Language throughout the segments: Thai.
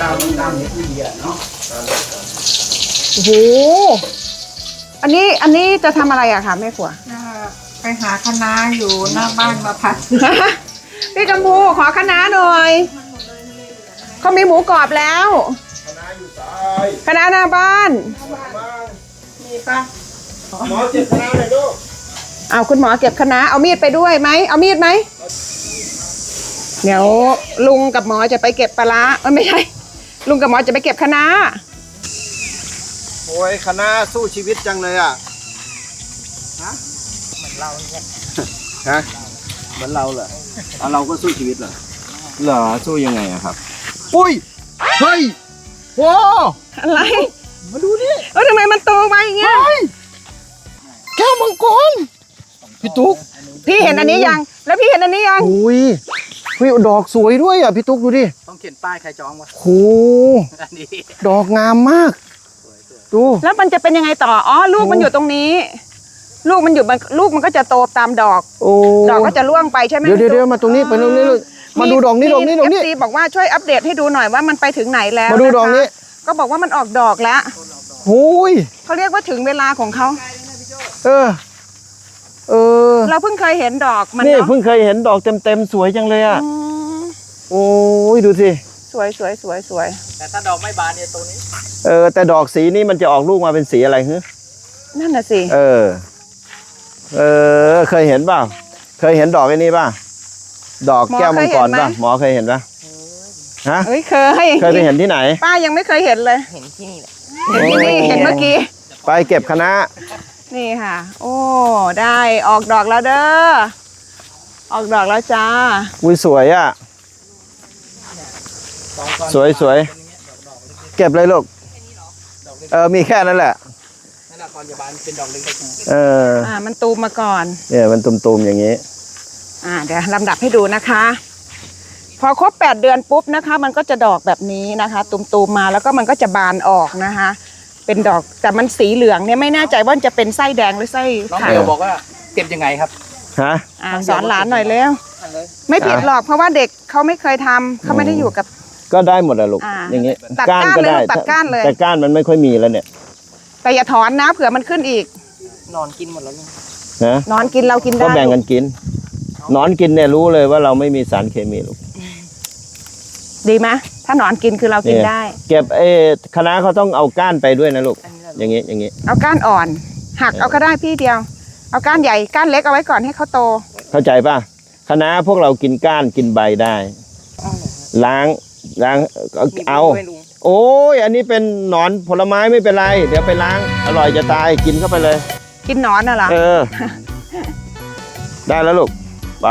ตามตามเห็ดที่เดียเนาะโอ้โห อันนี้อันนี้จะทำอะไรอะคะแม่ครัวไปหาคณะอยู่หน้าบ้านมาผัดพี่กัมพูขอคณะน้าหน่อยเขามีหมูกรอบแล้ว คณะอยู่ซ้าย คณะน้าหน้าบ้านมีปะ หมอเจ็บคณะเลยลูกเอาคุณหมอเก็บคณะน้าเอามีดไปด้วยไหมเอามีดไหมเดี๋ยวลุงกับหมอจะไปเก็บปลาร้าเอ้ยไม่ใช่ ลุงกับหมอจะไปเก็บคณะน้าโอ้ยคณะสู้ชีวิตจังเลยอะเหมือนเราเนี่ยฮะเหมือนเราเหรอเอาเราก็สู้ชีวิตเหรอเหรอสู้ยังไงอะครับ ปุ้ยเฮ้ยโว้อะไรมาดูนี่เออทำไมมันโตไปอย่างเงี้ย แก้วมังกร พี่ตุ๊ก พี่เห็นอันนี้ยัง แล้วพี่เห็นอันนี้ยัง อุ้ยเฮ้ยดอกสวยด้วยอะพี่ตุ๊กดูดิต้องเขียนป้ายใครจองวะโหอันนี้ดอกงามมาก ดู แล้วมันจะเป็นยังไงต่อ อ๋อ ลูกมันอยู่ตรงนี้ ลูกมันอยู่มันลูกมันก็จะโตตามดอก โอ้ดอกก็จะร่วงไปใช่ไหมเดี๋ยวเดี๋ยวเดี๋ยวมาตรงนี้ไปตรงนี้เลยมาดูดอกนี้ดอกนี้ดอกนี้เอฟซีบอกว่าช่วยอัปเดตให้ดูหน่อยว่ามันไปถึงไหนแล้วมาดูดอกนี้ะคะก็บอกว่ามันออกดอกแล้ว โอ้ยเขาเรียกว่าถึงเวลาของเขา เออ เออ เราเพิ่งเคยเห็นดอกมันนี่เนาะเพิ่งเคยเห็นดอกเต็มๆสวยจังเลยอะ อืมโอ้ยดูสิ สวยสวยสวยสวยแต่ถ้าดอกไม่บานเนี่ยตัวนี้ เออ แต่ดอกสีนี่มันจะออกลูกมาเป็นสีอะไรฮึนั่นน่ะสิเออ เออ เคยเห็นเปล่า เคยเห็นดอกไอ้นี่ป่ะ ดอกแก้วมังกรป่ะ หมอเคยเห็นป่ะ ฮะเฮ้ยเคยเคยไปเห็นที่ไหน ป้ายังไม่เคยเห็นเลย เห็นที่นี่แหละเห็นที่นี่เห็นเมื่อกี้ ไปเก็บคณะนี่ ค่ะ โอ้ ได้ออกดอกแล้วเด้อ ออกดอกแล้วจ้า อุ้ยสวยอะ สวยสวย เก็บเลยลูก เออ มีแค่นั้นแหละนั่นแหละก่อนจะบานเป็นดอกเล็กเออ อ่า มันตูมมาก่อน เนี่ยมันตุ่มๆอย่างนี้ อ่า เดี๋ยวลำดับให้ดูนะคะ พอครบ 8 เดือนปุ๊บนะคะ มันก็จะดอกแบบนี้นะคะ ตุ่มๆมาแล้วก็มันก็จะบานออกนะคะ เป็นดอกแต่มันสีเหลืองเนี่ยไม่แน่ใจว่าจะเป็นไส้แดงหรือไส้ๆน้องขาเดียววบอกว่าเก็บยังไงครับ ฮะ อ่าสอนหลานหน่อยเร็วอันเลยไม่ผิดหรอกเพราะว่าเด็กเขาไม่เคยทำเขาไม่ได้อยู่กับ ก็ได้หมดอะลูก อ่าอย่างนี้ตัดก้านเลยลูกตัดก้านเลย แต่ก้านมันไม่ค่อยมีแล้วเนี่ยแต่อย่าถอนนะเผื่อมันขึ้นอีก นอนกินหมดแล้วนี่นะนอนกินเรากินได้ก็แบ่งกันกินหนอนกินเนี่ยรู้เลยว่าเราไม่มีสารเคมีลูก ดีไหม ถ้าหนอนกินคือเรากินได้ เก็บเออคณะเขาต้องเอาก้านไปด้วยนะลูกอันนี้อย่างนี้อย่างนี้ เอาก้านอ่อน หักเอาก็ได้พี่เดียว เอาก้านใหญ่ก้านเล็กเอาไว้ก่อนให้เขาโต เข้าใจป่ะคณะพวกเรากินก้านกินใบได้ ล้างล้างเอามีเอาให้ลุงโอ้ยอันนี้เป็นหนอนผลไม้ไม่เป็นไร เดี๋ยวไปล้าง อร่อยจะตายกินเข้าไปเลย กินหนอนน่ะเหรอเออ ได้แล้วลูก ไป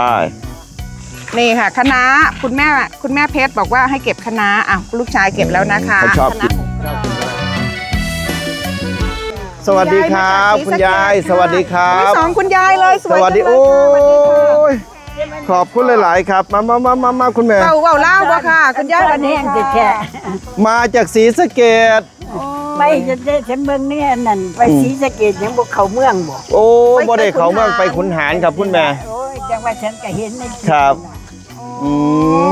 นี่ค่ะคณะคุณแม่คุณแม่เพชรบอกว่าให้เก็บคณะอะลูกชายเก็บแล้วนะคะเขาชอบคกิณะนสวัสดีครับ คุณยาย สวัสดีครัมีบสองคุณยายเลยสสวยวัสดีจังโอ้เลยค่ะยขอบคุณหลาย ๆ ครับ มามามามามาคุณแม่ เบาเบาเล่าบ่ค่ะ คุณยายวันนี้จะแค่มาจากศรีสะเกดไปจะได้ฉันเมืองเนี่ยนั่นไปศรีสะเกดยังบ่เข้าเมืองบ่โอ้บ่ได้เขาเมืองไปขุนหารครับคุณแม่ โอ้ยจังว่าฉันก็เห็นในลิปครับ น่ะ อื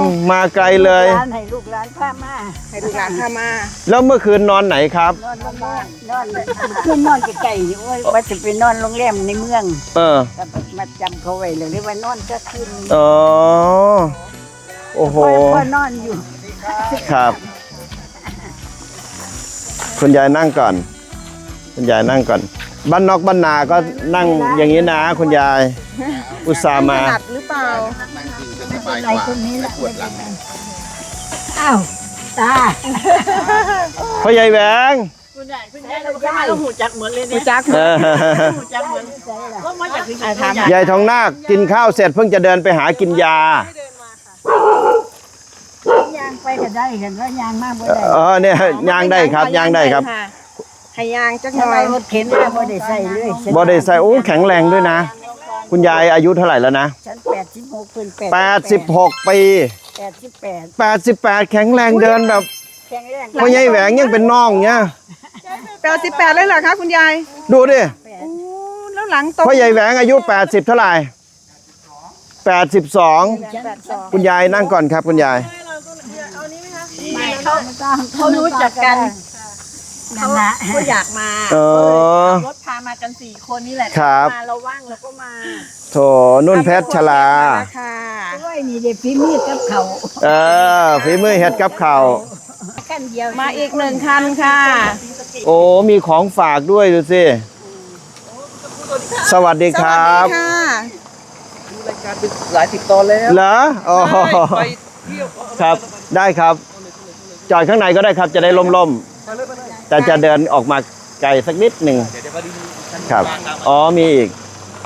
มมาไกลเลย ร้านให้ลูกหลานพามาให้ดูหลานข้ามาแล้วเมื่อคืนนอนไหนครับ นอนโรงแรมนอนคือนอนใกล้ๆนี่โอ้ยว่าจะไปนอนโรงแรมในเมืองเออก็มาจำเขาไว้เลยเรียกว่านอนก็คืนอ๋อโอ้โหพ่อพ่อนอนอยู่ครับ คุณยายนั่งก่อน คุณยายนั่งก่อน บ้านนอกบ้านนาก็นั่งอย่างนี้นะคุณยาย อุตส่าห์มาถนัดหรือเปล่าอะไรคนนี้ละอ้าวตาพ่อใหญ่แหวงคุณยายคุณยายเราก็มาหูจักเหมือนเลยดูเนี่ยจักเออหูจักเหมือนก็มาจากที่อะถามยายทองนาคกินข้าวเสร็จเพิ่งจะเดินไปหากินยายางไปก็ได้กันว่ายางมากบ่ได้เออเนี่ยย่างได้ครับย่างได้ครับ ให้ยางจักหทำน่ไมอยรถเข็นมาบ่ได้ใส่เลยบอได้ใส่โอ้แข็งแรงด้วยนะ คุณยายอายุเท่าไหร่แล้วนะฉัน86เพิ่น8 86 ปี88 88 แข็งแรงเดินแบบแข็งแรงพ่อใหญ่แหวงยังเป็นน้องเนี่ยแปดสิบแปดเลยเหรอคะคุณยายดูดิโอ้แล้วแล้วหลังตรงพ่อใหญ่แหวงอายุ 80 เท่าไหร่ 82คุณยายนั่งก่อนครับคุณยายเขารู้จักกัน นั่นแหละก็อยากมาเออรถพามากันสี่คนนี่แหละครับ มาเราว่างเราก็มาโถนุ่นเพชรชลาค่ะด้วยนี่เด็กพี่มีดกับเขาเออฝีมือเห็ดกับข่าวกันเดียวมาอีกหนึ่งคันค่ะ โอ้มีของฝากด้วยดูสิสวัสดีครับสวัสดีค่ะดูรายการเป็นหลายสิบตอนแล้วเหรอโอ้ไปเที่ยวครับได้ครับจอดข้างในก็ได้ครับจะได้ล่มๆ แต่จะเดินออกมาไกลสักนิดหนึ่งเดี๋ยวเดี๋ยวพอดีฉันครับ ว่างตามมาอ๋อมีอีก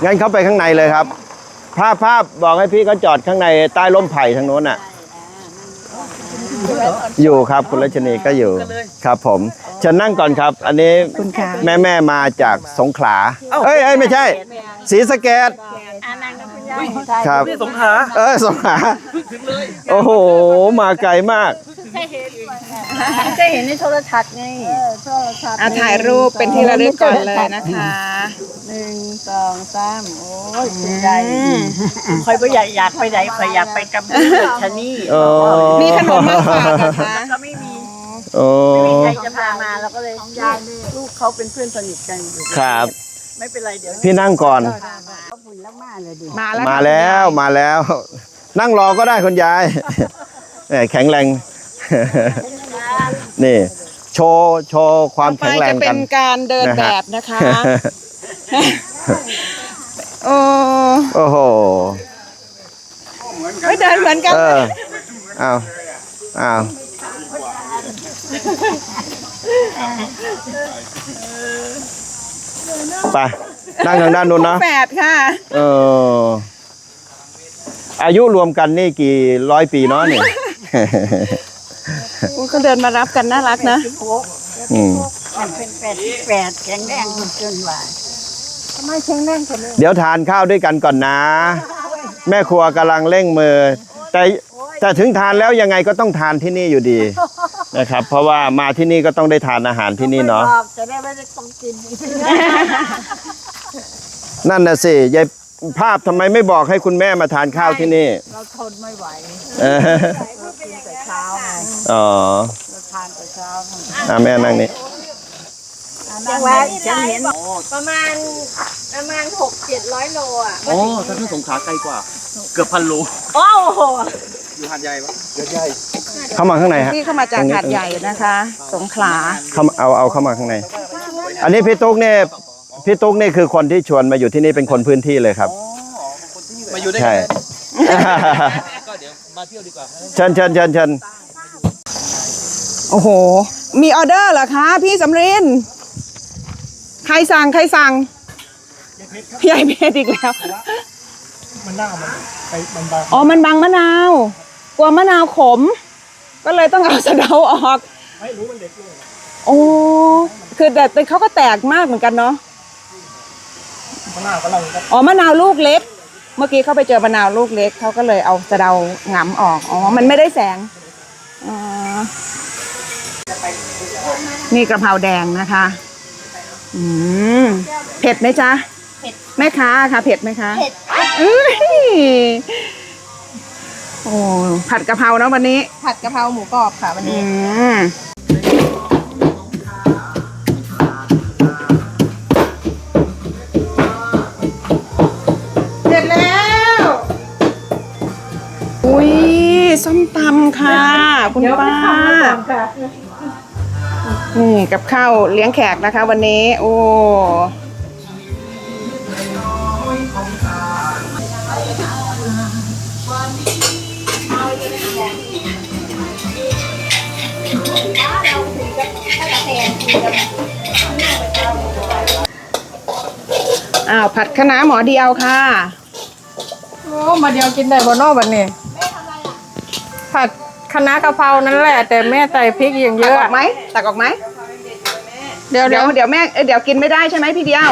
งั้นเข้าไปข้างในเลยครับ ภาพภาพบอกให้พี่เขาจอดข้างในใต้ร่มไผ่ทางโน้นน่ะ อยู่ครับคุณรัชนีก็อยู่ครับผมเชิญนั่งก่อนครับ อันนี้คุณค่ะ แม่แม่ๆมาจากสงขลาเอ้ยเอ้ยไม่ใช่ศรีสะเกดอานังกับคุณยายครับ นี่สงขลาเออสงขลาถึงเลยโอ้โห มาไกลมาก จะเห็นในโทรทัศน์ไงอะถ่ายรูปเป็นที่ระลึกก่อนเลยนะคะหนึ่งสองสามโอ้ยคุณยายคอยไปอยากอยากไปไหนคอยอยากไปกับลูกชะนี่เออมีขนมมาฝากนะคะก็ไม่มีโอ้ใครจะพามาเราก็เลยยายลูกเขาเป็นเพื่อนสนิทกันอยู่ครับไม่เป็นไรเดี๋ยวพี่นั่งก่อนฝุ่นแล้วมาเลยดิมาแล้วมาแล้วมาแล้ว นั่งรอก็ได้คุณยายแหมแข็งแรง นี่ โชว์โชว์ความต่อไปแข็งแรงจะเป็กันนการเดินนะฮะแบบนะคะโอ้โอ้โหไม่เดินเหมือนกันเอออ้าวอ้าวไปนั่งทางด้านนู้นนะแปดค่ะ เออ อายุรวมกันนี่กี่ร้อยปีเนาะเนี่ย คุณก็เดินมารับกันน่ารักนะอืม เป็นแปดสิบแปดแข็งแรงจนว่าเดี๋ยวทานข้าวด้วยกันก่อนนะ แม่ครัวกำลังเร่งมือ แต่แต่ถึงทานแล้วยังไงก็ต้องทานที่นี่อยู่ดี นะครับ เพราะว่ามาที่นี่ก็ต้องได้ทานอาหารที่นี่เนาะบอกจะได้ไม่ได้ต้องกินอีกนั่นน่ะสิยาย ภาพทำไมไม่บอกให้คุณแม่มาทานข้าวที่นี่ เราทนไม่ไหวเออกินแต่เช้าไงอ๋อเราทานแต่เช้าอะแม่นั่งนี่จังหวะฉันเห็น ประมาณประมาณหกเจ็ดร้อยโลอะโอ้ถ้าที่สงขลาไกลกว่า เกือบพันโล โอ้โหอยู่หาดใหญ่ปะเกือบใหญ่เข้ามาข้างในฮะที่เข้ามาจากหาดใหญ่นะคะ สงขลาเข้ามาเอาเอาเข้ามาข้างใน อันนี้พี่ตุ๊กเนี่ย พี่ตุ๊กนี่คือคนที่ชวนมาอยู่ที่นี่เป็นคนพื้นที่เลยครับ มาอยู่ได้ใช่ ก็เดี๋ยวมาเที่ยวดีกว่าเชิญเชิญเชิญเชิญโอ้โห มีออเดอร์เหรอคะ พี่สำรินใครสั่งใครสั่งยายเพชรอีกแล้ว มันหน้ามันอ๋อ มันบังมะนาว กลัวมะนาวขม ก็เลยต้องเอาสะเดาออก ไม่รู้มันเด็กเลยโอ้ คือแต่แต่เขาก็แตกมากเหมือนกันเนาะมะนาวกำลังอ๋อมะนาวลูกเล็ก เมื่อกี้เขาไปเจอมะนาวลูกเล็กเขาก็เลยเอาสะเดาหงำออกอ๋อมันไม่ได้แสงอ๋อนี่กระเพราแดงนะคะ อืมเผ็ดไหมจ๊ะเผ็ดแม่ค้าค่ะเผ็ดไหมคะเผ็ดอุ้ยโอ้ผัดกะเพราเนาะวันนี้ ผัดกะเพราหมูกรอบค่ะวันอืนี้ ม ส้มตำค่ะ คุณป้า นี่กับข้าวเลี้ยงแขกนะคะ วันนี้ โอ้อ้าวผัดคะน้าหมอเดียวค่ะ โอ้ มาเดียวกินได้บ่เนอกบัดนี้ ผัดคะน้ากะเพรานั่นแหละ แต่แม่ใส่พริกอย่างเยตักอะ ออกไหมตักออกไหมเดี๋ยวเดี๋เดี๋ยยววเดี๋ยวแม่เอ้ยเดี๋ยวกินไม่ได้ใช่ไหมพี่เดียว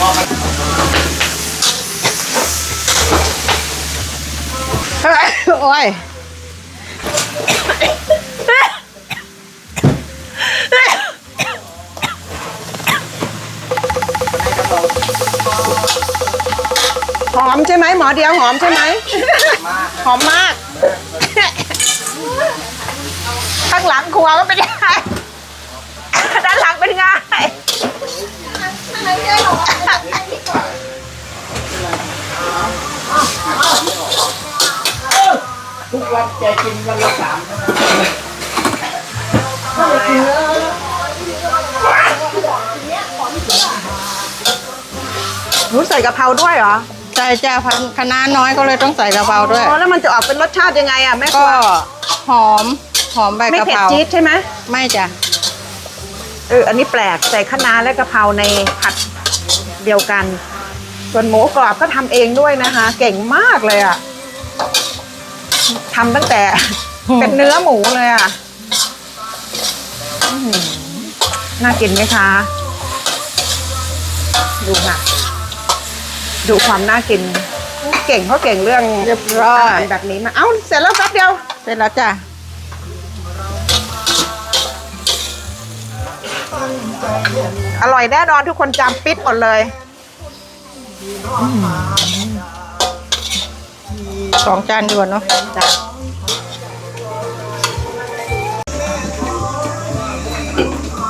อ โอ้ยหอมใช่ไหมหมอเดียวหอมใช่ไหมหอมมาก ข้างหลังครัวก็เป็นยังไงด้านหลังเป็นไง หนูใส่กะเพราด้วยเหรอใช่จ้าพันคณะน้อยก็เลยต้องใส่กะเพราด้วย อ๋อแล้วมันจะออกเป็นรสชาติยังไงอะแม่คก็รัวหอมหอมใบไม่กะเผ็เพดราจี๊ดใช่ไหมไม่จ้ะเอออันนี้แปลกใส่คะน้าและกะเพราในผัดเดียวกัน ส่วนหมูกรอบก็ทำเองด้วยนะคะ เก่งมากเลยอะ ทำตั้งแต่ เป็นเนื้อหมูเลยอะอื้อหือน่ากินไหมคะ ดูค่ะ ดูความน่ากิน เก่งเขาเก่งเรื่องเรียบร้ออายหารแบบนี้มา เอ้า เสร็จแล้วแป๊บเดียว เสร็จแล้วจ้ะอร่อยแน่นอนทุกคนจำปิดหมดเลย สองจานด่วนเนาะ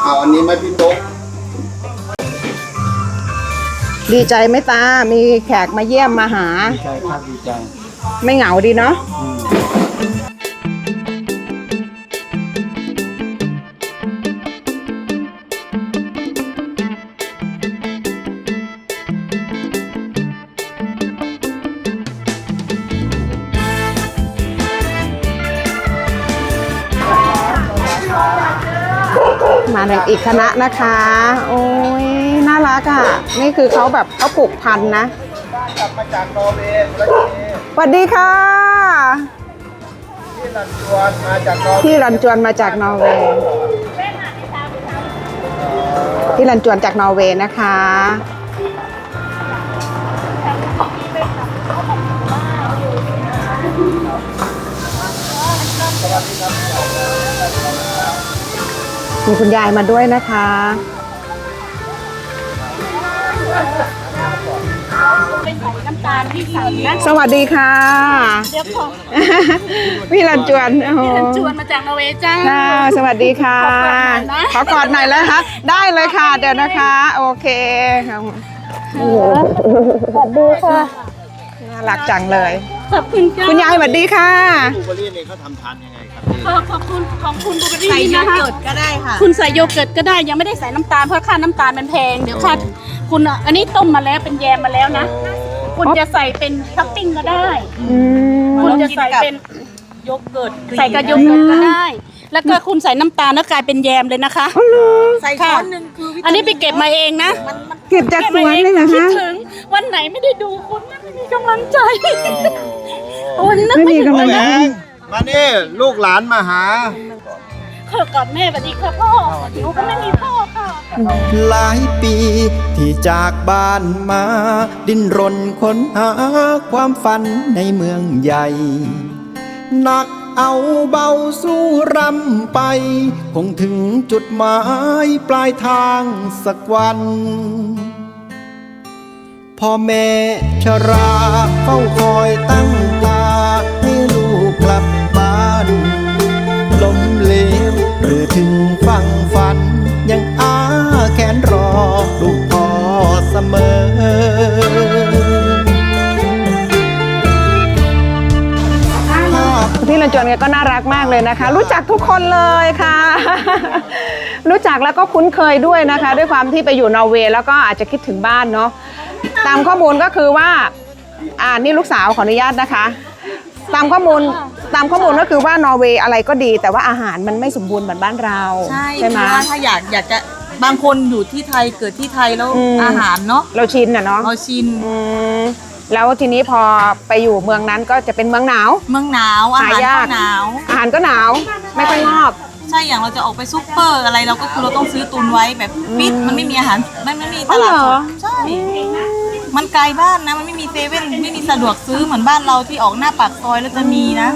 เอาอันนี้ไหมพี่โต๊ะดีใจไหมตา มีแขกมาเยี่ยมมาหา ดีใจครับดีใจ ไม่เหงาดีเนาะม อีกคณะนะคะ โอ้ยน่ารักอะ นี่คือเขาแบบเขาปลูกพันธุ์นะกลับมาจากนอร์เวย์แล้วทีนี้สวัสดีค่ะที่ลันจวนมาจากนอร์เวย์พี่รันจวนมาจากนอร์เวย์พี่รันจวนจากนอร์เวย์นะคะ มีคุณยายมาด้วยนะคะสวัสดีค่ะพี่รันจวนโอ้โหชวนมาจากนอร์เวย์จ้า ค่ะสวัสดีค่ะ ขอกอดหน่อยแล้วคะ ได้เลยค่ะ เดี๋ยวนะคะ โอเคครับโอ้โหสวัสดีค่ะ น่ารักจังเลย ขอบคุณจ้า คุณยายสวัสดีค่ะบลูเบอรี่นี่เขาทำทานยังไง ครับพี่ขอขอบคุณของคุณบูเบอรี่ใส่โยนะคะเกิร์ตก็ได้ค่ะ คุณใส่โยเกิร์ตก็ได้ยังไม่ได้ใส่น้ำตาลเพราะค่าน้ำตาลมันแพงเดี๋ยวค่าคุณอะอันนี้ต้มมาแล้วเป็นแยมมาแล้วนะ คุณจะใส่เป็นท็อปปิ้งก็ได้ อืมคุณจะใส่เป็นโยเกิร์ตใส่กับโยเกิร์ตก็ได้ แล้วก็คุณใส่น้ำตาลแล้วกลายเป็นแยมเลยนะคะ ใส่ช้อนหนึ่งคือวิตามิอันนี้ไปเก็บมาเองนะเก็บจากสวนเลยเหรอคิดคะถึงวันไหนไม่ได้ดูคุณนะไม่มีกำลังใจโอ้ยนึกไม่ไม่มีถึงกำลังเลยใจนะ มานี่ลูกหลานมาหา ขอกอดแม่สวัสดีค่ะพ่อหนูก็ไม่มีพ่อค่ะหลายปีที่จากบ้านมา ดิ้นรนค้นหาความฝันในเมืองใหญ่หนักเอาเบาสู้รำไป คงถึงจุดหมายปลายทางสักวันพ่อแม่ชราเฝ้าคอยตั้งตา ถึงฟังฝัน ยังอาแขนรอลูกพ่อเสมอพี่รันจวนแกก็น่ารักมากเลยนะคะ รู้จักทุกคนเลยค่ะ รู้จักแล้วก็คุ้นเคยด้วยนะคะ ด้วยความที่ไปอยู่นอร์เวย์แล้วก็อาจจะคิดถึงบ้านเนาะตามข้อมูลก็คือว่า อ่านี่ลูกสาวขออนุญาตนะคะ ตามข้อมูล ตามข้อมูลก็คือว่านอร์เวย์อะไรก็ดี แต่ว่าอาหารมันไม่สมบูรณ์เหมือนบ้านเราใช่ไหมเพราะว่าถ้าอยากอยากจะบางคนอยู่ที่ไทยเกิดที่ไทยแล้วอืม อาหารเนาะเราชินอะเนาะเราชินอืมแล้วทีนี้พอไปอยู่เมืองนั้นก็จะเป็นเมืองหนาว เมืองหนาวอาหารหายาก ก็หนาว อาหารก็หนาวไม่ค่อยงอบใช่อย่างเราจะออกไปซุปเปอร์อะไรเราก็คือเราต้องซื้อตุนไว้แบบปิดมันไม่มีอาหารไม่ไม่มีตลาดอ๋อเหรสอ ดใช่ มันไกลบ้านนะมันไม่มีเซเว่นไม่มีสะดวกซื้อเหมือนบ้านเราที่ออกหน้าปากซอยแล้วจะมีนะ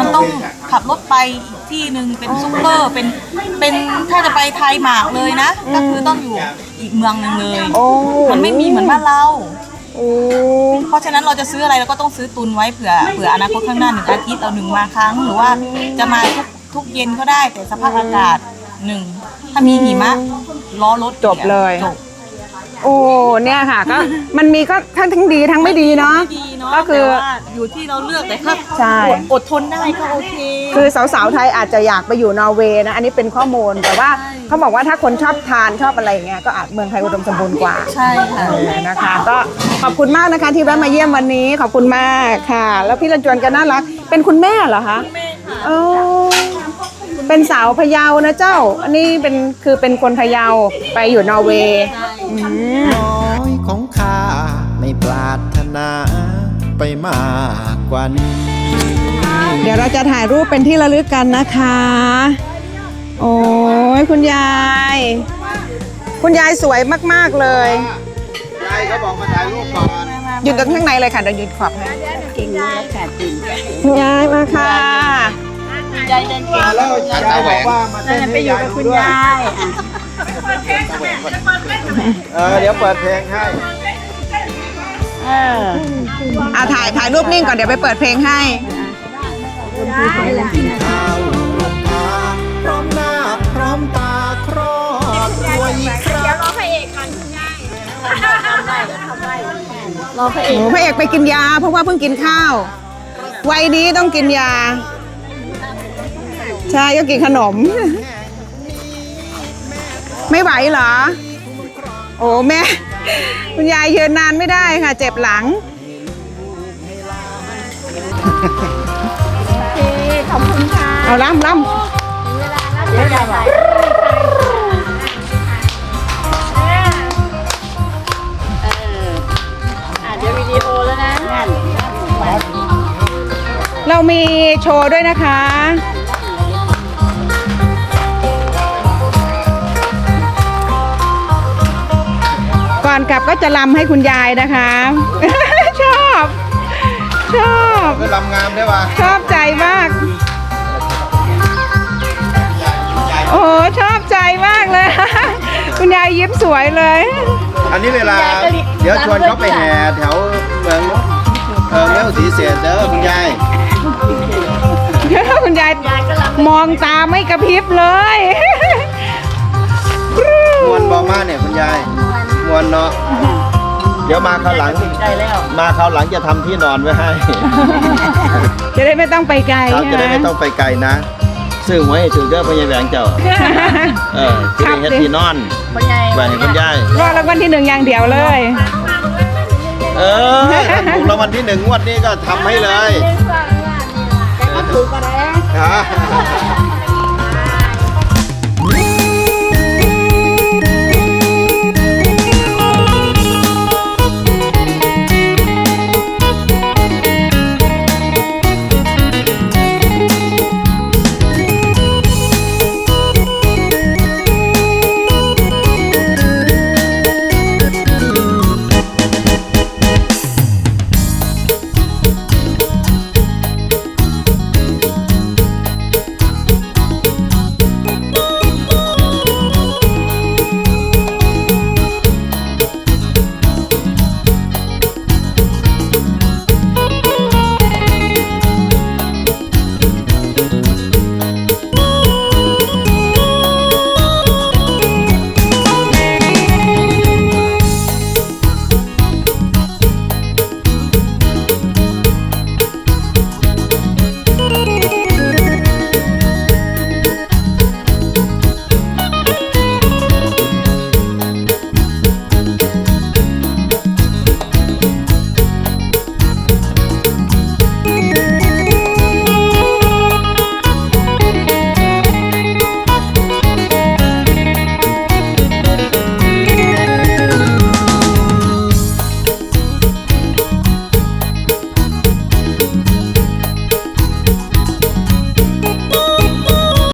มันต้องขับรถไปอีกที่หนึ่งเป็นซุปเปอร์เป็นเป็นถ้าจะไปไทยหมากเลยนะ ก็คือต้องอยู่อีกเมืองหนึ่งเลยโอ้ มันไม่มีเหมือนบ้านเรา โอ้เพราะฉะนั้นเราจะซื้ออะไรเราก็ต้องซื้อตุนไว้เผื่อเผื่ออนาคตข้างหน้าหนึ่งอาทิตย์เอาหนึ่งมาครั้ง หรือว่าจะมาทุกทุกเย็นก็ได้แต่สภาพอากาศหนึ่งถ้ามีหิมะล้อรถจบเลย จบ โอ้เนี่ยค่ะก็มันมีก็ทั้งทั้งดีทั้งไม่ดีเนาะ ดีเนาะก็คือแต่ว่าอยู่ที่เราเลือกแต่ถ้าใช่ อดอดทนได้ก็โอเค คือสาวๆไทยอาจจะอยากไปอยู่นอร์เวย์นะอันนี้เป็นข้อมูลแต่ว่าเขาบอกว่าถ้าคนชอบทานชอบอะไรอย่างเงี้ยก็อาจเมืองไทยอุดมสมบูรณ์กว่าใช่ค่ะ เออนะคะ ก็ขอบคุณมากนะคะที่แวะมาเยี่ยมวันนี้ขอบคุณมากค่ะ แล้วพี่รันจวนก็น่ารักเป็นคุณแม่เหรอคะแม่ค่ะเออ เป็นสาวพะเยานะเจ้า อันนี้เป็นคือเป็นคนพะเยาไปอยู่นอร์เวย์อืมน้อยของข้าไม่ปรารถนาไปมากกว่านี้เดี๋ยวเราจะถ่ายรูปเป็นที่ระลึกกันนะคะ โอ้ยคุณยาย คุณยายสวยมากๆเลย ยายเขาบอกมาถ่ายรูปก่อนยืนตรงข้างในเลยค่ะเดี๋ยวยืนขอบให้เก่งมากค่ะจริงคุณยายมาค่ะ ใจเดินเก่งแล้วยายบอกว่ามาเต้นให้ยายดูด้วยยเออเดี๋ยวเปิดเพลงให้อ่าถ่ายถ่ายรูปนิ่งก่อนเดี๋ยวไปเปิดเพลงให้ ข้าวพาพร้อมหน้าพร้อมตาครอบครัวอีกครั้งโอ้พระเอกไปกินยาเพราะว่าเพิ่งกินข้าว วัยนี้ต้องกินยา ใช่ก็กินขนม ไม่ไหวเหรอ โอ้แม่ คุณยายยืนนานไม่ได้ค่ะ เจ็บหลังขอบคุณค่ะเอาล่ำล่เดี๋ยววิดีโอแล้วนะำเรามีโชว์ด้วยนะคะ ก่อนกลับก็จะลำให้คุณยายนะคะ ชอบ ชอบคือลำงามได้ป่ะชอบใจมาก โอ้โหชอบใจมากเลย คุณยายยิ้มสวยเลย อันนี้เวลา เดี๋ยวชวนเขาไปแห่แถวเมืองเออเลี้ยวสีเศษเด้อคุณยายคุณยายมองตาไม่กระพริบเลยมวนบอมาเนี่ยคุณยาย มวนเนาะเดี๋ยวมาคราวหลัง ได้แล้วมาคราวหลังจะทำที่นอนไว้ให้ จะได้ไม่ต้องไปไกลครับจะได้ไม่ต้องไปไกลนะซื้อหวยให้ถือเด้อพญาแหวงเจ้า เออจะได้เฮ็ดที่นอนไว้ให้คุณยาย รอรางวัลที่หนึ่งอย่างเดียวเลย เออถ้าถูกรางวัลที่หนึ่งงวดนี้ก็ทำให้เลยถูกกันแล้วฮะ